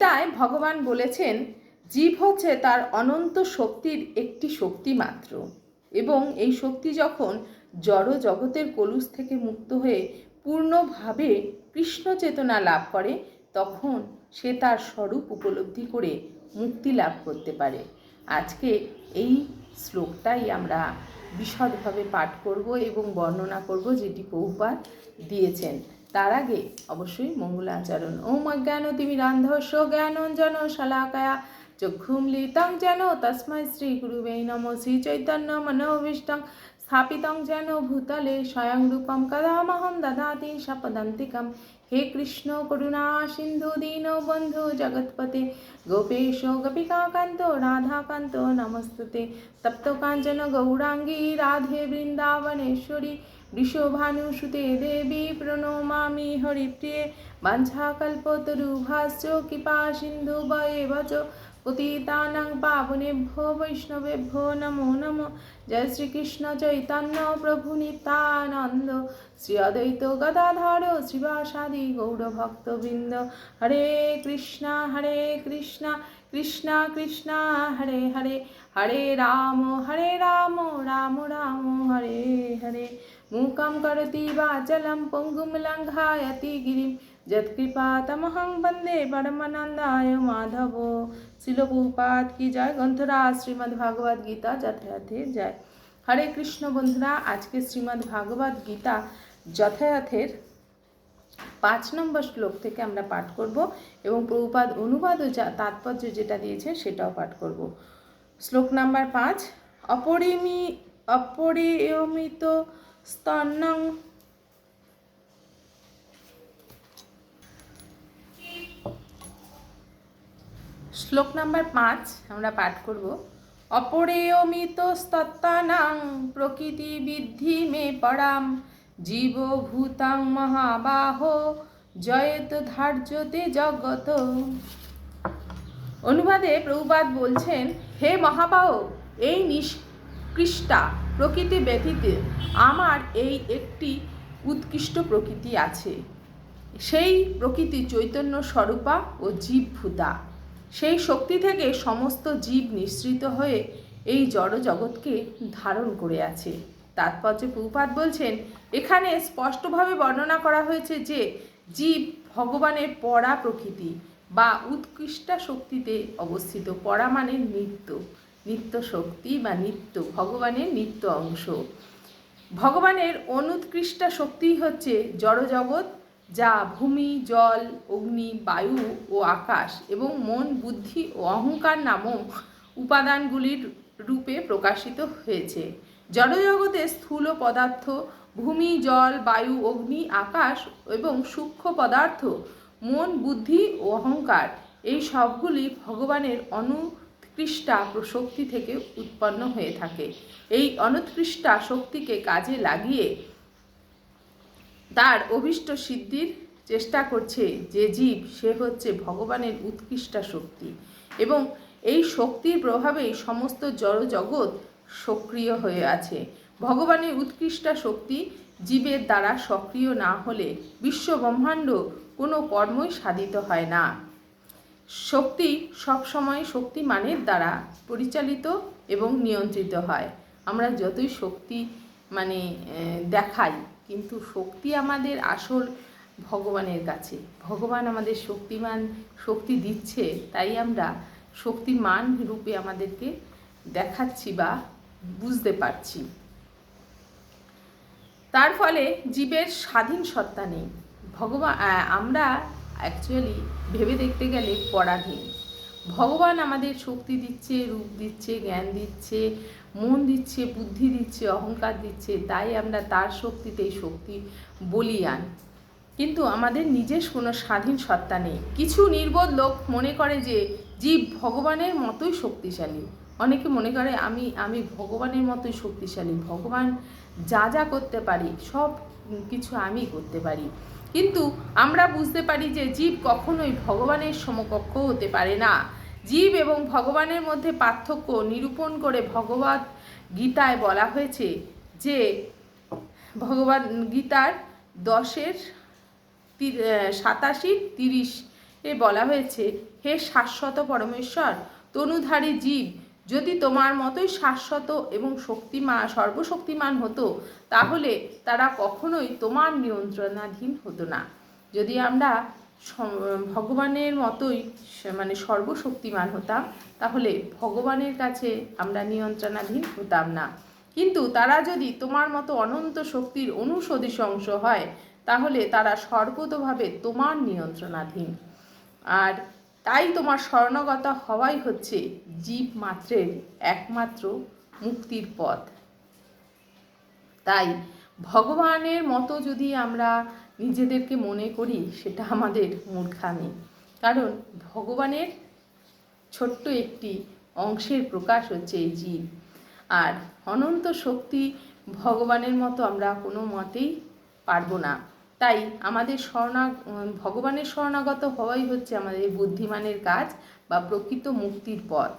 তাই ভগবান বলেছেন, জীব হচ্ছে তার অনন্ত শক্তির একটি শক্তি মাত্র। এবং এই শক্তি যখন জড় জগতের কলুষ থেকে মুক্ত হয়ে পূর্ণভাবে কৃষ্ণ চেতনা লাভ করে, তখন সে তার স্বরূপ উপলব্ধি করে মুক্তি লাভ করতে পারে। আজকে এই শ্লোকটাই আমরা বিশদভাবে পাঠ করব এবং বর্ণনা করব যেটি বহুবার দিয়েছেন। তার আগে অবশ্যই মঙ্গলাচরণ ওম অজ্ঞান তিমিরান্ধস্য জ্ঞানঞ্জন শলাকায়া চক্ষুমলিতং যেন তস্मै শ্রী গুরুবে নম শ্রী চৈতন্য মনোভীষ্টং। স্থাপিতং যেন ভূতলে স্বয়ং রূপম কদামহম দদাতি সপদন্তিকম। হে কৃষ্ণ, করুণা, সিন্ধু, দীন, বন্ধু, জগৎপতে। গোপেশ, গোপিকাকান্ত, রাধাকান্ত, নমস্তুতে। তপ্ত কাঞ্চন গৌরাঙ্গী, রাধে বৃন্দাবনেশ্বরী। বৃষভানুসুতে দেবী প্রণমামি হরিপ্রিয়ে বাঞ্ছাকল্পতরুভাশ্চ কৃপা সিন্ধু বয়ে বচ পতিতানাং পাবনেভ্যো বৈষ্ণবেভ্যো নমো নমো জয় শ্রীকৃষ্ণ চৈতন্য প্রভু নিত্যানন্দ শ্রী অদ্বৈত গদাধর শ্রীবাসাদি গৌরভক্তবৃন্দ হরে কৃষ্ণ হরে কৃষ্ণ কৃষ্ণ কৃষ্ণ হরে হরে হরে রাম হরে রাম রাম রাম হরে হরে मूकं करोति वाचलं पङ्गुं लङ्घायति गिरिं যৎকৃপাতমহং বন্দে পরমানন্দায় মাধব শিলপ্রপাত কি জয় গ্রন্থরা শ্রীমদ্ ভাগবত গীতা যথাযথে জয় হরে কৃষ্ণ বন্ধুরা আজকে শ্রীমদ্ ভাগবত গীতা যথাযথের পাঁচ নম্বর শ্লোক থেকে আমরা পাঠ করব এবং প্রভুপাদ অনুবাদ ও যা তাৎপর্য যেটা দিয়েছে সেটাও পাঠ করব শ্লোক নাম্বার পাঁচ অপরিমি অপরিয়মিত স্তন্নং শ্লোক নাম্বার পাঁচ, আমরা পাঠ করব। অপরেয়মিত স্তত্তানাং, প্রকৃতি বিদ্ধি মে পরাম, জীবভূতাং মহাবাহ, জয়ত ধার্যতে জগত। অনুবাদে প্রভুপাদ বলছেন, হে মহাবাহ, এই নিষ্কৃষ্টা প্রকৃতি ব্যতীত আমার এই একটি উৎকৃষ্ট প্রকৃতি আছে। সেই প্রকৃতি চৈতন্য স্বরূপা ও জীবভূতা। সেই শক্তি থেকে সমস্ত জীব নিঃসৃত হয়ে এই জড় জগৎকে ধারণ করে আছে। তাৎপর্য প্রভুপাত বলছেন, এখানে স্পষ্টভাবে বর্ণনা করা হয়েছে যে জীব ভগবানের পরা প্রকৃতি বা উৎকৃষ্টা শক্তিতে অবস্থিত। পরা মানে নিত্য। নিত্য শক্তি বা নিত্য, ভগবানের নিত্য অংশ। ভগবানের অনুৎকৃষ্টা শক্তি হচ্ছে জড়জগৎ, যা ভূমি, জল, অগ্নি, বায়ু ও আকাশ এবং মন, বুদ্ধি ও অহংকার নামক উপাদানগুলির রূপে প্রকাশিত হয়েছে। জড়জগতে স্থূল পদার্থ, ভূমি, জল, বায়ু, অগ্নি, আকাশ এবং সূক্ষ্ম পদার্থ, মন, বুদ্ধি ও অহংকার, এই সবগুলি ভগবানের অনুৎকৃষ্টা শক্তি থেকে উৎপন্ন হয়ে থাকে। এই অনুৎকৃষ্টা শক্তিকে কাজে লাগিয়ে তার অভিষ্ট সিদ্ধির চেষ্টা করছে যে জীব, সে হচ্ছে ভগবানের উৎকৃষ্টা শক্তি। এবং এই শক্তির প্রভাবেই সমস্ত জড় জগৎ সক্রিয় হয়ে আছে। ভগবানের উৎকৃষ্টা শক্তি জীবের দ্বারা সক্রিয় না হলে বিশ্ব ব্রহ্মাণ্ড কোনো কর্মই সাধিত হয় না। শক্তি সবসময় শক্তিমানের দ্বারা পরিচালিত এবং নিয়ন্ত্রিত হয়। আমরা যতই শক্তি মানে দেখাই, কিন্তু শক্তি আমাদের আসল ভগবানের কাছে। ভগবান আমাদের শক্তিমান, শক্তি দিচ্ছে, তাই আমরা শক্তিমান রূপে আমাদেরকে দেখাচ্ছি বা বুঝতে পারছি। তার ফলে জীবের স্বাধীন সত্তা নেই। ভগবান আমরা অ্যাকচুয়ালি ভেবে দেখতে গেলে পরাধীন। ভগবান আমাদের শক্তি দিচ্ছে, রূপ দিচ্ছে, জ্ঞান দিচ্ছে, মন দিচ্ছে, বুদ্ধি দিচ্ছে, অহংকার দিচ্ছে, তাই আমরা তার শক্তিতেই শক্তি বলিয়ান। কিন্তু আমাদের নিজের কোনো স্বাধীন সত্তা নেই। কিছু নির্বোধ লোক মনে করে যে জীব ভগবানের মতোই শক্তিশালী। অনেকে মনে করে, আমি আমি ভগবানের মতোই শক্তিশালী। ভগবান যা যা করতে পারি, সব কিছু আমি করতে পারি। কিন্তু আমরা বুঝতে পারি যে জীব কখনোই ভগবানের সমকক্ষ হতে পারে না। জীব এবং ভগবানের মধ্যে পার্থক্য নিরূপণ করে ভগবত গীতায় বলা হয়েছে যে ভগবান গীতার দশের সাতাশি, তিরিশ কে বলা হয়েছে, হে শাশ্বত পরমেশ্বর, তনুধারী জীব যদি তোমার মতোই শাশ্বত এবং শক্তিমান সর্বশক্তিমান হতো, তাহলে তারা কখনোই তোমার নিয়ন্ত্রণাধীন হতো না। যদি আমরা ভগবানের মতোই মানে সর্বশক্তিমান হতাম, তাহলে ভগবানের কাছে আমরা নিয়ন্ত্রণাধীন হতাম না। কিন্তু তারা যদি তোমার মতো অনন্ত শক্তির অনুসদৃশ অংশ হয়, তাহলে তারা সর্বতভাবে তোমার নিয়ন্ত্রণাধীন। আর তাই তোমার স্বর্ণগত হওয়াই হচ্ছে জীব মাত্রের একমাত্র মুক্তির পথ। তাই ভগবানের মতো যদি আমরা নিজেদেরকে মনে করি, সেটা আমাদের মূর্খামি। কারণ ভগবানের ছোট্ট একটি অংশের প্রকাশ হচ্ছে এই জীব। আর অনন্ত শক্তি ভগবানের মতো আমরা কোনো মতেই পারব না। তাই আমাদের উম, ভগবানের শরণাগত হওয়াই হচ্ছে আমাদের বুদ্ধিমানের কাজ বা প্রকৃত মুক্তির পথ।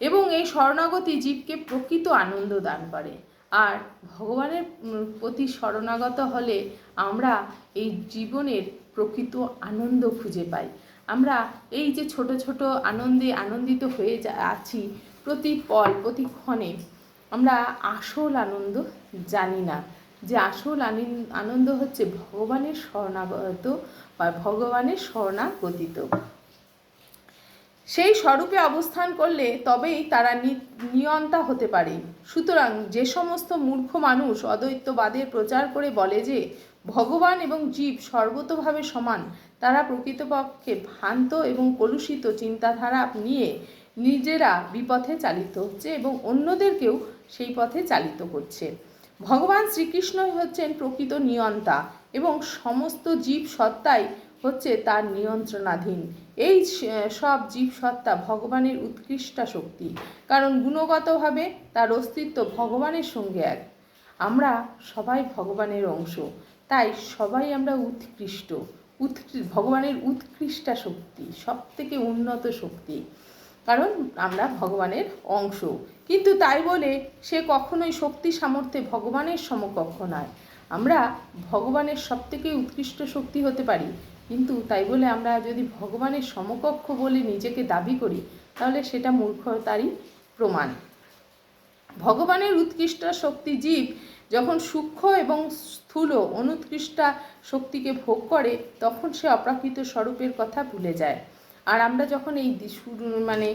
এবং এই শরণাগতি জীবকে প্রকৃত আনন্দ দান করে। আর ভগবানের প্রতি শরণাগত হলে আমরা এই জীবনের প্রকৃত আনন্দ খুঁজে পাই। আমরা এই যে ছোট ছোট আনন্দে আনন্দিত হয়ে যা আছি প্রতি পল প্রতিক্ষণে আমরা আসল আনন্দ জানি না। যে আসল আনিন- আনন্দ হচ্ছে ভগবানের শরণাগত বা ভগবানের শরণাগতিত। সেই স্বরূপে অবস্থান করলে তবেই তারা নিয়ন্তা হতে পারে। সুতরাং যে সমস্ত মূর্খ মানুষ অদ্বৈতবাদের প্রচার করে বলে যে ভগবান এবং জীব সর্বতভাবে সমান, তারা প্রকৃতপক্ষে ভ্রান্ত এবং কলুষিত চিন্তাধারা নিয়ে নিজেরা বিপথে চালিত হচ্ছে এবং অন্যদেরকেও সেই পথে চালিত করছে। ভগবান শ্রীকৃষ্ণই হচ্ছেন প্রকৃত নিয়ন্তা এবং সমস্ত জীব সত্তাই হচ্ছে তার নিয়ন্ত্রণাধীন। এই সব জীব সত্তা ভগবানের উৎকৃষ্টা শক্তি, কারণ গুণগতভাবে তার অস্তিত্ব ভগবানের সঙ্গে এক। আমরা সবাই ভগবানের অংশ, তাই সবাই আমরা উৎকৃষ্ট। উৎকৃ ভগবানের উৎকৃষ্টা শক্তি সব থেকে উন্নত শক্তি। কারণ আমরা ভগবানের অংশ। কিন্তু তাই বলে সে কখনোই শক্তি সামর্থ্যে ভগবানের সমকক্ষ নয়। আমরা ভগবানের সব থেকে উৎকৃষ্ট শক্তি হতে পারি। কিন্তু তাই বলে আমরা যদি ভগবানের সমকক্ষ বলে নিজেকে দাবি করি, তাহলে সেটা মূর্খতারই প্রমাণ। ভগবানের উৎকৃষ্ট শক্তি জীব যখন সূক্ষ্ম এবং স্থূল অনুৎকৃষ্টা শক্তিকে ভোগ করে, তখন সে অপ্রাকৃত স্বরূপের কথা ভুলে যায়। আর আমরা যখন এই মানে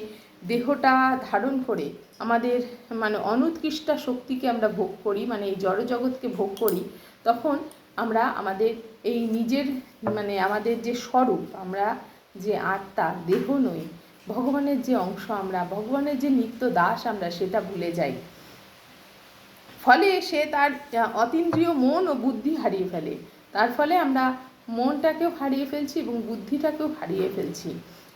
দেহটা ধারণ করে আমাদের মানে অনুৎকৃষ্টা শক্তিকে আমরা ভোগ করি মানে এই জড়জগৎকে ভোগ করি, তখন আমরা আমাদের এই নিজের মানে আমাদের যে স্বরূপ, আমরা যে আত্মা, দেহ নই, ভগবানের যে অংশ আমরা, ভগবানের যে নিত্য দাস আমরা, সেটা ভুলে যাই। ফলে সে তার অতীন্দ্রিয় মন ও বুদ্ধি হারিয়ে ফেলে। তার ফলে আমরা মনটাকেও হারিয়ে ফেলছি এবং বুদ্ধিটাকেও হারিয়ে ফেলছি।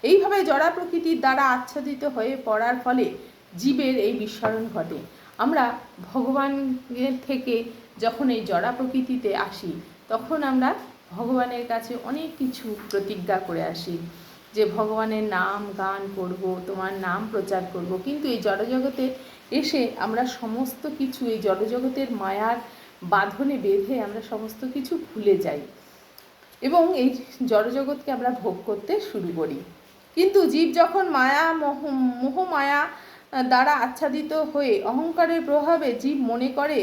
এইভাবে জড়া প্রকৃতির দ্বারা আচ্ছাদিত হয়ে পড়ার ফলে জীবের এই বিস্মরণ ঘটে। আমরা ভগবানের থেকে যখন এই জড়া প্রকৃতিতে আসি, তখন আমরা ভগবানের কাছে অনেক কিছু প্রতিজ্ঞা করে আসি যে, ভগবানের নাম গান করব, তোমার নাম প্রচার করব। কিন্তু এই জড়জগতে এসে আমরা সমস্ত কিছু, এই জড়জগতের মায়ার বাঁধনে বেঁধে আমরা সমস্ত কিছু ভুলে যাই এবং এই জড়জগৎকে আমরা ভোগ করতে শুরু করি। কিন্তু জীব যখন মায়া, মোহ, মোহমায়া দ্বারা আচ্ছাদিত হয়ে অহংকারের প্রভাবে জীব মনে করে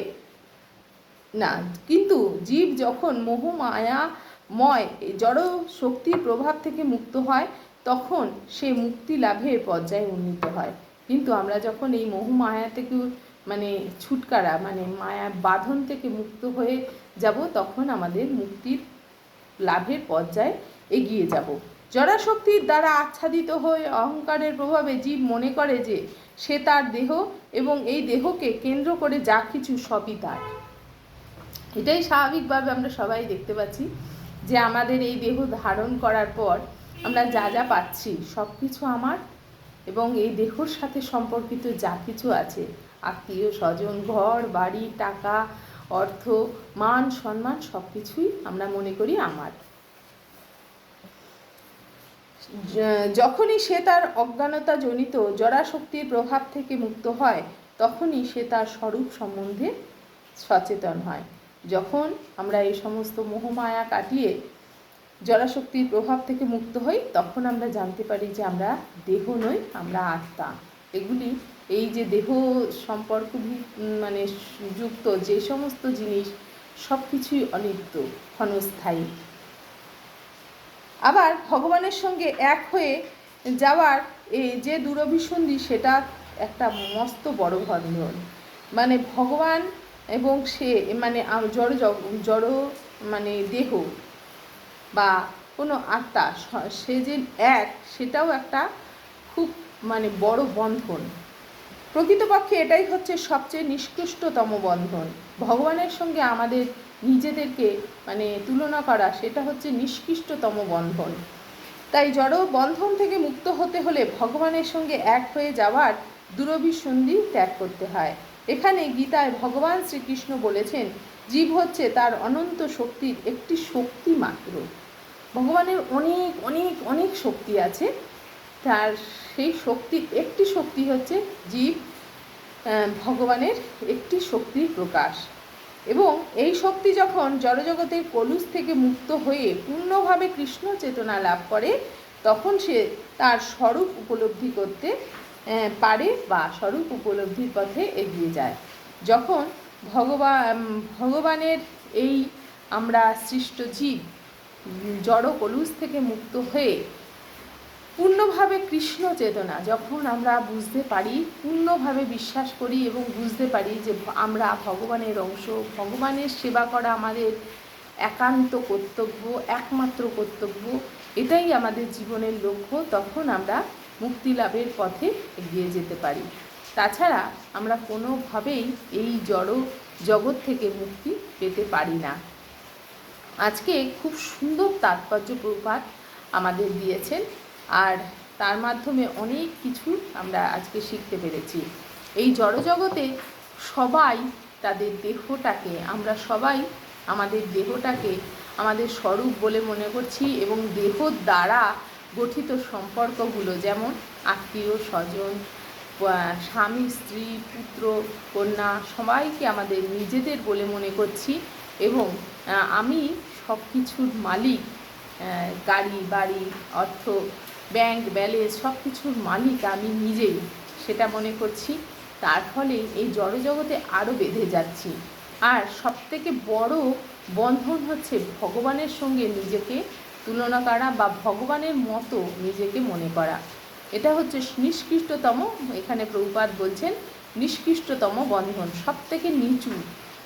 না, কিন্তু জীব যখন মোহমায়া ময় জড় শক্তির প্রভাব থেকে মুক্ত হয়, তখন সে মুক্তি লাভের পর্যায়ে উন্নীত হয়। কিন্তু আমরা যখন এই মোহমায়া থেকে মানে ছুটকারা মানে মায়া বাঁধন থেকে মুক্ত হয়ে যাব, তখন আমাদের মুক্তির লাভের পর্যায়ে এগিয়ে যাব। জড়াশক্তির দ্বারা আচ্ছাদিত হয়ে অহংকারের প্রভাবে জীব মনে করে যে সে তার দেহ এবং এই দেহকে কেন্দ্র করে যা কিছু সবই তার। এটাই স্বাভাবিকভাবে আমরা সবাই দেখতে পাচ্ছি যে আমাদের এই দেহ ধারণ করার পর আমরা যা যা পাচ্ছি সব কিছু আমার এবং এই দেহর সাথে সম্পর্কিত যা কিছু আছে, আত্মীয় স্বজন, ঘর, বাড়ি, টাকা, অর্থ, মান, সম্মান সব কিছুই আমরা মনে করি আমার। যখনই সে তার অজ্ঞানতা জনিত জড়াশক্তির প্রভাব থেকে মুক্ত হয়, তখনই সে তার স্বরূপ সম্বন্ধে সচেতন হয়। যখন আমরা এই সমস্ত মোহমায়া কাটিয়ে জড়াশক্তির প্রভাব থেকে মুক্ত হই, তখন আমরা জানতে পারি যে আমরা দেহ নই, আমরা আত্মা। এগুলি, এই যে দেহ সম্পর্ক মানে যুক্ত যে সমস্ত জিনিস সব কিছুই অনিত্য, ক্ষণস্থায়ী। আবার ভগবানের সঙ্গে এক হয়ে যাওয়ার এই যে দূরভিসন্ধি, সেটা একটা মস্ত বড় বন্ধন মানে ভগবান এবং সে মানে জড় জড় মানে দেহ বা কোনো আত্মা, সে যে এক, সেটাও একটা খুব মানে বড় বন্ধন। প্রকৃতপক্ষে এটাই হচ্ছে সবচেয়ে নিষ্কৃষ্টতম বন্ধন। ভগবানের সঙ্গে আমাদের নিজেদেরকে মানে তুলনা করা, সেটা হচ্ছে নিষ্কৃষ্টতম বন্ধন। তাই জড় বন্ধন থেকে মুক্ত হতে হলে ভগবানের সঙ্গে এক হয়ে যাওয়ার দুরভিসন্ধি ত্যাগ করতে হয়। এখানে গীতায় ভগবান শ্রীকৃষ্ণ বলেছেন, জীব হচ্ছে তার অনন্ত শক্তির একটি শক্তি মাত্র। ভগবানের অনেক অনেক অনেক শক্তি আছে। তার সেই শক্তির একটি শক্তি হচ্ছে জীব ভগবানের একটি শক্তির প্রকাশ। এবং এই শক্তি যখন জড়জগতের কলুষ থেকে মুক্ত হয়ে পূর্ণভাবে কৃষ্ণ চেতনা লাভ করে, তখন সে তার স্বরূপ উপলব্ধি করতে পারে বা স্বরূপ উপলব্ধির পথে এগিয়ে যায়। যখন ভগবান ভগবানের এই আমরা সৃষ্ট জীব জড় কলুষ থেকে মুক্ত হয়ে পূর্ণভাবে কৃষ্ণ চেতনা, যখন আমরা বুঝতে পারি, পূর্ণভাবে বিশ্বাস করি এবং বুঝতে পারি যে আমরা ভগবানের অংশ, ভগবানের সেবা করা আমাদের একান্ত কর্তব্য, একমাত্র কর্তব্য, এটাই আমাদের জীবনের লক্ষ্য, তখন আমরা মুক্তি লাভের পথে এগিয়ে যেতে পারি। তাছাড়া আমরা কোনোভাবেই এই জড় জগৎ থেকে মুক্তি পেতে পারি না। আজকে খুব সুন্দর তাৎপর্য প্রপাত আমাদের দিয়েছেন। আর তার মাধ্যমে অনেক কিছু আমরা আজকে শিখতে পেরেছি। এই জড়জগতে সবাই তাদের দেহটাকে, আমরা সবাই আমাদের দেহটাকে আমাদের স্বরূপ বলে মনে করছি এবং দেহ দ্বারা গঠিত সম্পর্কগুলো যেমন আত্মীয়, স্বজন স্বামী, স্ত্রী, পুত্র, কন্যা, সবাইকে আমাদের নিজেদের বলে মনে করছি এবং আমি সব কিছুর মালিক গাড়ি, বাড়ি, অর্থ ব্যাংক ব্যালেন্স সব কিছুর মালিক আমি নিজেই, সেটা মনে করছি। তার ফলে এই জড়জগতে আরও বেঁধে যাচ্ছি। আর সবথেকে বড় বন্ধন হচ্ছে ভগবানের সঙ্গে নিজেকে তুলনা করা বা ভগবানের মতো নিজেকে মনে করা। এটা হচ্ছে নিষ্কৃষ্টতম, এখানে প্রভুপাত বলছেন, নিষ্কৃষ্টতম বন্ধন সব থেকে নিচু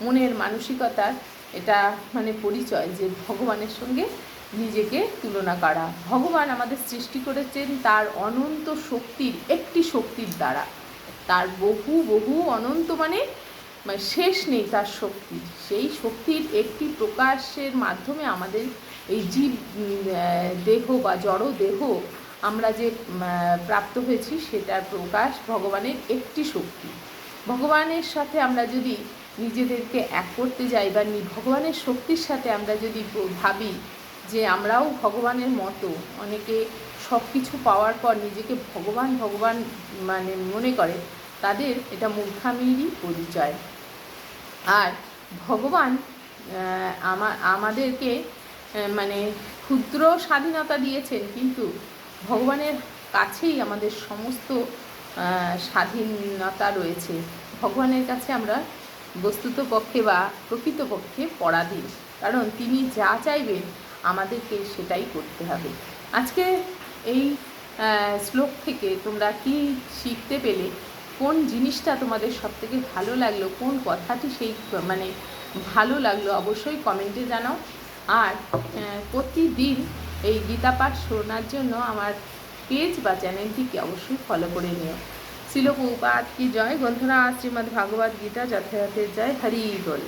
মনের মানসিকতার এটা মানে পরিচয় যে ভগবানের সঙ্গে নিজেকে তুলনা করা। ভগবান আমাদের সৃষ্টি করেছেন তার অনন্ত শক্তির একটি শক্তির দ্বারা। তার বহু বহু অনন্ত মানে মানে শেষ নেই তার শক্তির সেই শক্তির একটি প্রকাশের মাধ্যমে আমাদের এই জীব দেহ বা জড় দেহ আমরা যে প্রাপ্ত হয়েছি সেটার প্রকাশ ভগবানের একটি শক্তি। ভগবানের সাথে আমরা যদি নিজেদেরকে এক করতে যাই বা ভগবানের শক্তির সাথে আমরা যদি ভাবি যে আমরাও ভগবানের মতো অনেকে সব কিছু পাওয়ার পর নিজেকে ভগবান ভগবান মানে মনে করে, তাদের এটা মূর্খামিরই পরিচয়। আর ভগবান আমাদেরকে মানে ক্ষুদ্র স্বাধীনতা দিয়েছেন, কিন্তু ভগবানের কাছেই আমাদের সমস্ত স্বাধীনতা রয়েছে। ভগবানের কাছে আমরা বস্তুত পক্ষে বা প্রকৃতপক্ষে পরাধীন। কারণ তিনি যা চাইবেন আমাদেরকে সেটাই করতে হবে। আজকে এই শ্লোক থেকে তোমরা কি শিখতে পেলে? কোন জিনিসটা তোমাদের সব থেকে ভালো লাগল? কোন কথাটি সেই মানে ভালো লাগল? অবশ্যই কমেন্টে জানাও। আর প্রতিদিন এই গীতা পাঠ শোনার জন্য আমার পেজ বা চ্যানেলটিকে অবশ্যই ফলো করে নিও। শিল প্রভুপাত কি? জয় গ্রন্থনা শ্রীমদ্ ভাগবত গীতা যথাযথের জয়। হরি বল।